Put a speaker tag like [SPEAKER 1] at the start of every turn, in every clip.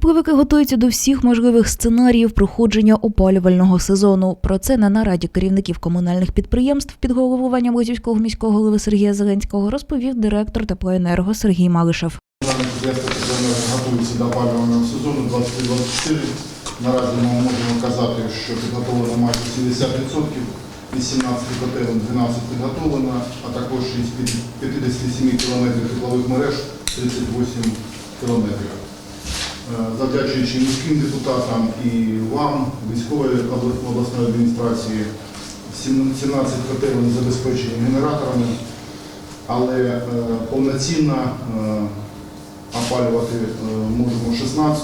[SPEAKER 1] Тепловики готуються до всіх можливих сценаріїв проходження опалювального сезону. Про це на нараді керівників комунальних підприємств під головуванням Лозівського міського голови Сергія Зеленського розповів директор теплоенерго Сергій Малишев.
[SPEAKER 2] Готується до опалювального сезону 23-24. Наразі ми можемо казати, що підготовлено майже 70%, із 17 котелень 12 підготовлено, а також із 57 кілометрів теплових мереж 38 кілометрів. Е, Завдячуючи міським депутатам і вам, військової обласної адміністрації, 17 котелень забезпечені генераторами, але е, повноцінно е, опалювати можемо 16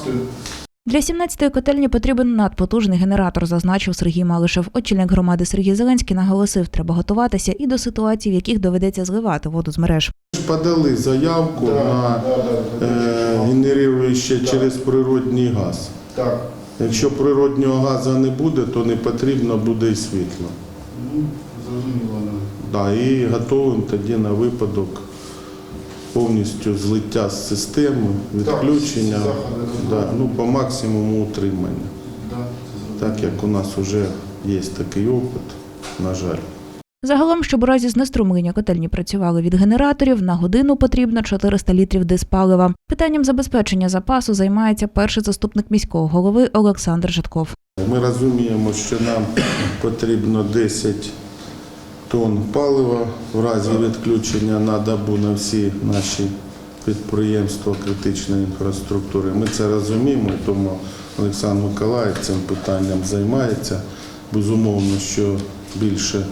[SPEAKER 1] Для 17-ї котельні потрібен надпотужний генератор, зазначив Сергій Малишев. Очільник громади Сергій Зеленський наголосив, треба готуватися і до ситуацій, в яких доведеться зливати воду з мереж.
[SPEAKER 3] Подали заявку
[SPEAKER 2] Да,
[SPEAKER 3] на
[SPEAKER 2] да, да,
[SPEAKER 3] е,
[SPEAKER 2] да.
[SPEAKER 3] генеруюче
[SPEAKER 2] Да.
[SPEAKER 3] через природній газ.
[SPEAKER 2] Так,
[SPEAKER 3] Якщо природнього газу не буде, то не потрібно буде і світло.
[SPEAKER 2] ну, зрозуміло. Да,
[SPEAKER 3] і готовим тоді на випадок повністю злиття з системи, відключення,
[SPEAKER 2] Так,
[SPEAKER 3] да, ну, по максимуму утримання.
[SPEAKER 2] Да,
[SPEAKER 3] Так як у нас вже є такий опит, на жаль.
[SPEAKER 1] Загалом, щоб у разі знеструмлення котельні працювали від генераторів, на годину потрібно 400 літрів диспалива. Питанням забезпечення запасу займається перший заступник міського голови Олександр Житков.
[SPEAKER 3] Ми розуміємо, що нам потрібно 10 тонн палива в разі відключення на добу на всі наші підприємства критичної інфраструктури. Ми це розуміємо, тому Олександр Миколаївич цим питанням займається. Безумовно, що більше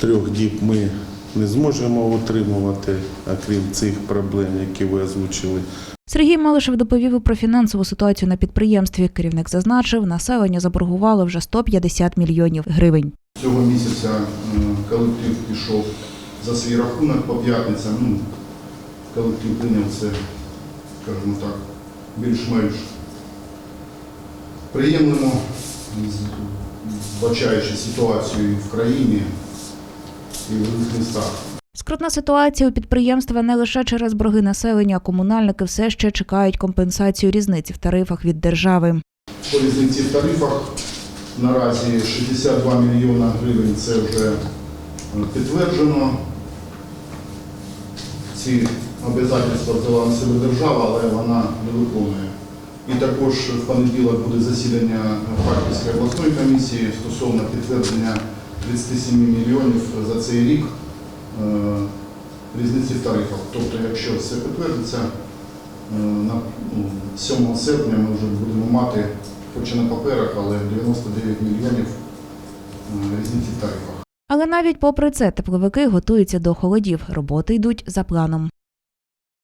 [SPEAKER 3] трьох діб ми не зможемо утримувати, окрім цих проблем, які ви озвучили.
[SPEAKER 1] Сергій Малишев доповів про фінансову ситуацію на підприємстві. Керівник зазначив, населення заборгувало вже 150 мільйонів гривень.
[SPEAKER 2] Цього місяця е, колектив пішов за свій рахунок по п'ятницям. Ну, колектив прийняв це, скажімо так, більш-менш приємлемо, з- вбачаючи ситуацію в країні різних містах.
[SPEAKER 1] Скрутна ситуація у підприємства не лише через борги населення, комунальники все ще чекають компенсацію різниці в тарифах від держави.
[SPEAKER 2] По різниці в тарифах наразі 62 мільйона гривень це вже е, підтверджено. Ці обов'язательства взяла на себе держава, але вона не виконує. І також в понеділок буде засідання Харківської обласної комісії стосовно підтвердження 37 мільйонів за цей рік е, різниці в тарифах. Тобто, якщо все підтвердиться, е, на ну, 7 серпня ми вже будемо мати, хоч і на паперах, але 99 мільйонів е, різниці в тарифах.
[SPEAKER 1] Але навіть попри це тепловики готуються до холодів. Роботи йдуть за планом.